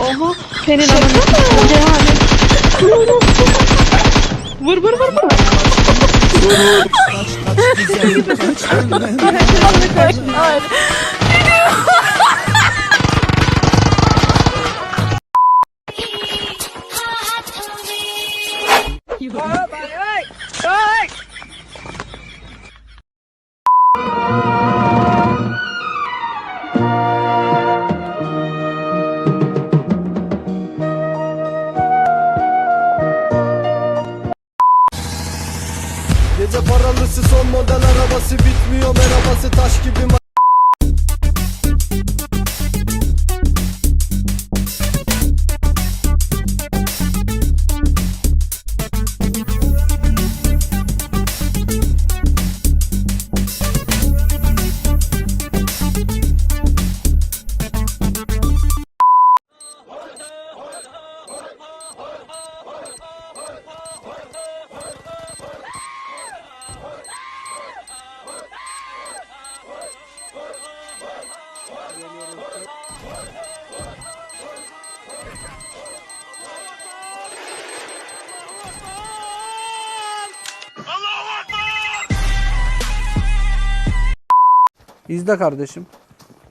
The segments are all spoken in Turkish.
Oha. Senin ananı cehalet. Vur vur vur vur. Gece paralısı son model arabası bitmiyor. Merhabası taş gibi İzle kardeşim.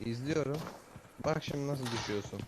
İzliyorum. Bak şimdi nasıl düşüyorsun.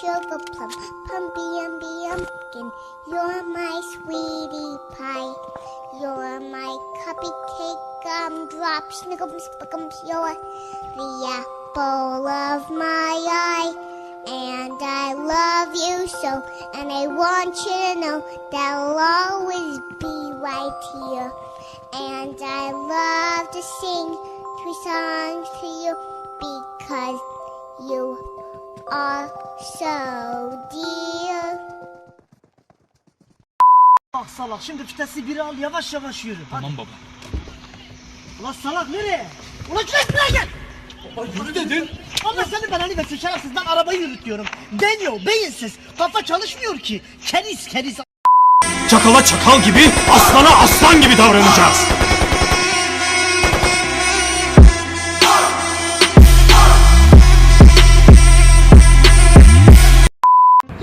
Sugar plum, pumpy. You're my sweetie pie. You're my cupcake gumdrop, snickums. You're the apple of my eye. And I love you so, and I want you to know that I'll always be right here. And I love to sing three songs to you because you are so dear. Bak salak şimdi vitesi bir al yavaş yavaş yürü. Tamam baba. Ulan salak nereye? Ulan şuraya gel. Baba yürü dedin. Allah seni belanı versin şerefsiz ben arabayı yürütüyorum. Deniyor beyinsiz. Kafa çalışmıyor ki. Keriz keriz. Çakala çakal gibi, aslana aslan gibi davranacağız.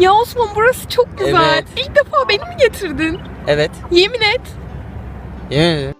Ya Osman burası çok güzel. Evet. İlk defa beni mi getirdin? Evet. Yemin et. Yemin ederim.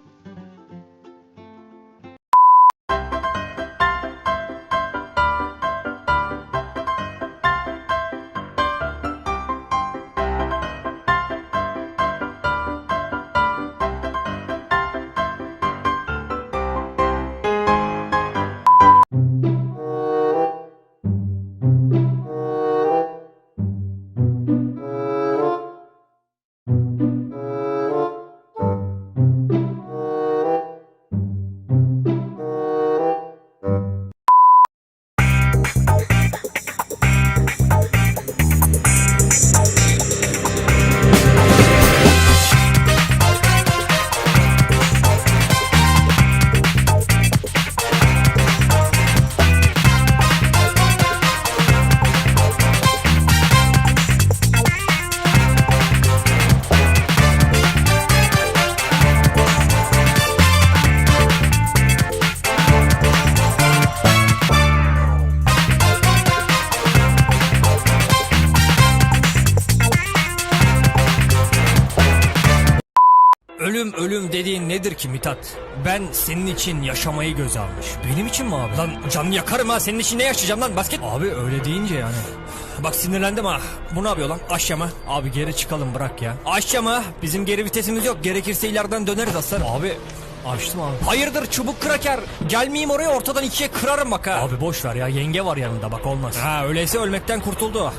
Ölüm ölüm dediğin nedir ki Mithat? Ben senin için yaşamayı göze almış. Benim için mi abi? Lan canını yakarım ha senin için ne yaşayacağım lan basket? Abi öyle deyince yani. Bak sinirlendim ha. Bu ne yapıyor lan? Aşyama. Abi geri çıkalım bırak ya. Aşyama. Bizim geri vitesimiz yok. Gerekirse ileriden döneriz aslanım. Abi Açtım abi. Hayırdır çubuk kraker. Gelmeyeyim oraya ortadan ikiye kırarım bak ha. Abi boş ver ya yenge var yanında bak olmaz. Ha öyleyse ölmekten kurtuldu.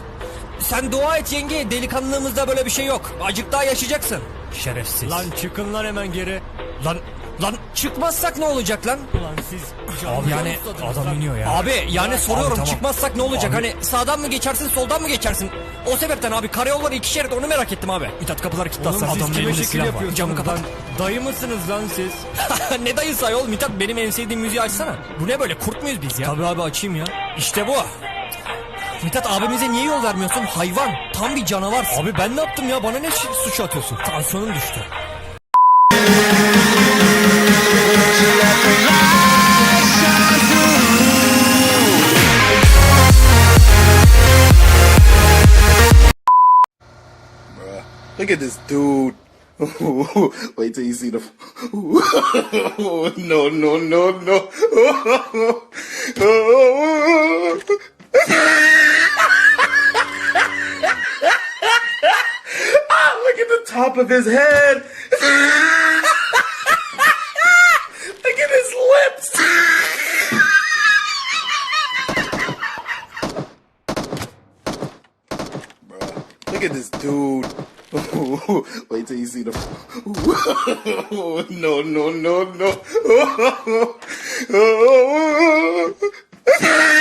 sen dua et yenge delikanlılığımızda böyle bir şey yok. Acık daha yaşayacaksın. Şerefsiz. Lan çıkın lan hemen geri. Lan lan çıkmazsak ne olacak lan? Lan siz Abi yani adam iniyor ya. Abi yani soruyorum çıkmazsak ne olacak? Hani sağdan mı geçersin soldan mı geçersin? O sebepten abi karayolları iki şerit onu merak ettim abi. Mithat kapıları siz Adamın kime şekil yapıyorsunuz Camı kapat. lan? Dayı mısınız lan siz? ne dayısı ayol Mithat benim en sevdiğim müziği açsana. Bu ne böyle kurt muyuz biz ya? Tabii abi açayım ya. İşte bu. Mithat abimize niye yol vermiyorsun? Hayvan. Tam bir canavarsın. Abi ben ne yaptım ya? Bana ne suç atıyorsun? Tansiyonum düştü. Look at this dude. Wait till you see the. no, no, no, no. look at the top of his head. look at his lips. Bruh, Look at this dude. Wait till you see the. no, no, no, no.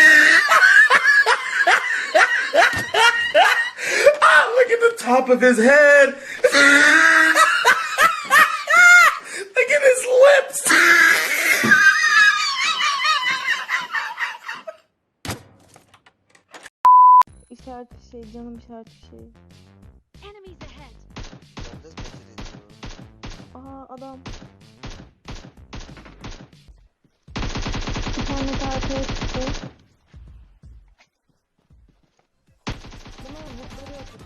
top of his head. look at his lips. İşaret bir şey, canım işaret bir şey. Aha adam. Bir tane daha çıktı.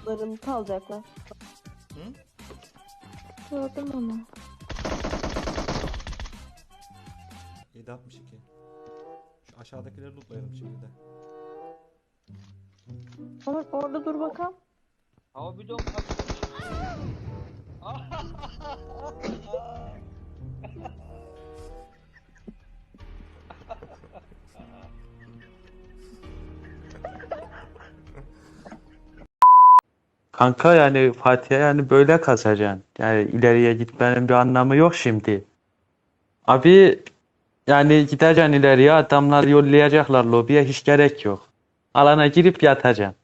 Mutları yapıklarım kalacaklar. Hı? Gördüm onu. 762. Şu aşağıdakileri lootlayalım şimdi de. Onur orada dur bakalım. Kanka yani Fatih'e yani böyle kazacaksın. Yani ileriye gitmenin bir anlamı yok şimdi. Abi yani gideceksin ileriye adamlar yollayacaklar lobiye hiç gerek yok. Alana girip yatacaksın.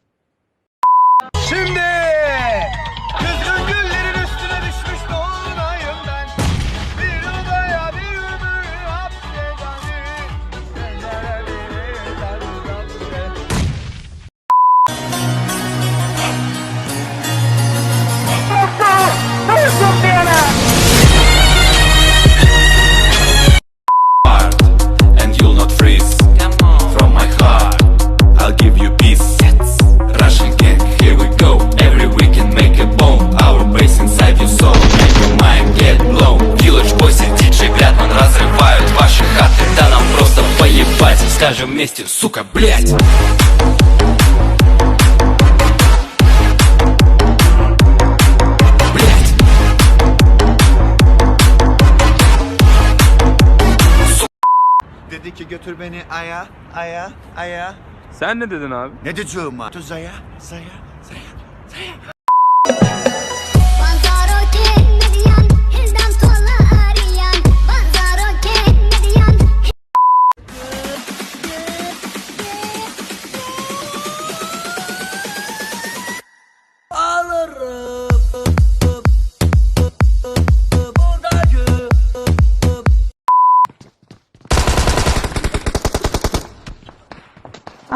скажем вместе, сука, блядь. Блядь. Dedi ki götür beni aya, aya, aya. Sen ne dedin abi? Ne diyeceğim ha? Zaya, zaya, zaya.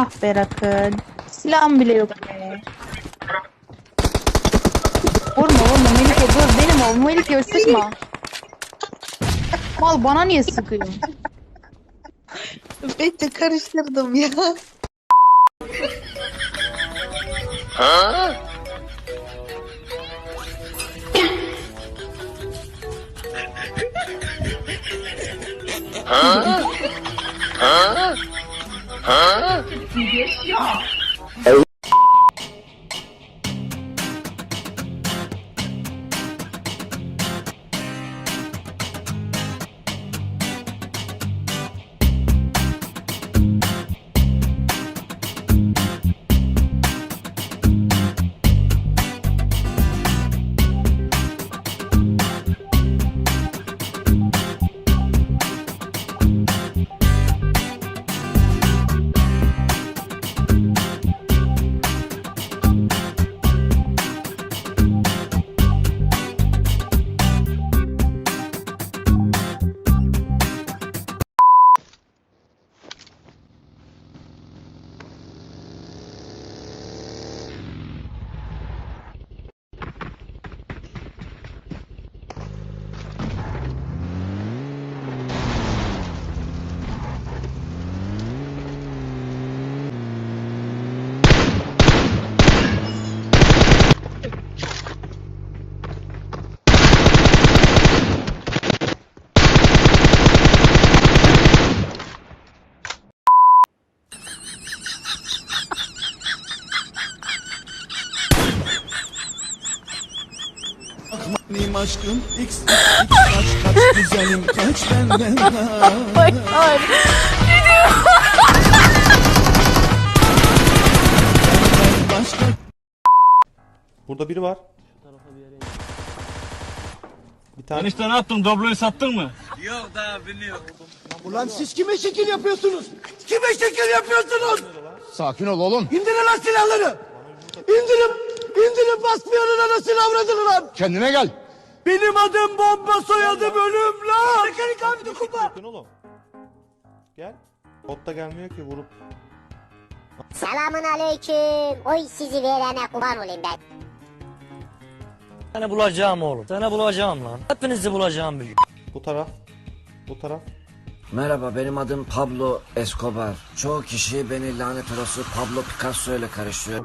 Ah be rakın. Silahım bile yok be. Vurma vurma Melike dur benim ol Melike sıkma. Mal bana niye sıkıyorsun? Bekle karıştırdım ya. Ha? ha? 귀 여. Aşkım X X X kaç kaç güzelim kaç benden kaç Başka Burada biri var. Bir tane Enişte ne yaptın? Dobloyu sattın mı? Ulan siz kime şekil yapıyorsunuz? Kime şekil yapıyorsunuz? Sakin ol oğlum İndirin lan silahları. İndirin. İndirin basmayanın anasını avradını lan. Kendine gel Benim adım bomba soyadım ölüm lan. Mekanik abi dokunma. yapın oğlum. Gel. Bot da gelmiyor ki vurup. Selamun aleyküm. Oy sizi verene kurban olayım ben. Seni bulacağım oğlum. Seni bulacağım lan. Hepinizi bulacağım bir gün. Bu taraf. Bu taraf. Merhaba benim adım Pablo Escobar. Çoğu kişi beni lanet olası Pablo Picasso ile karıştırıyor.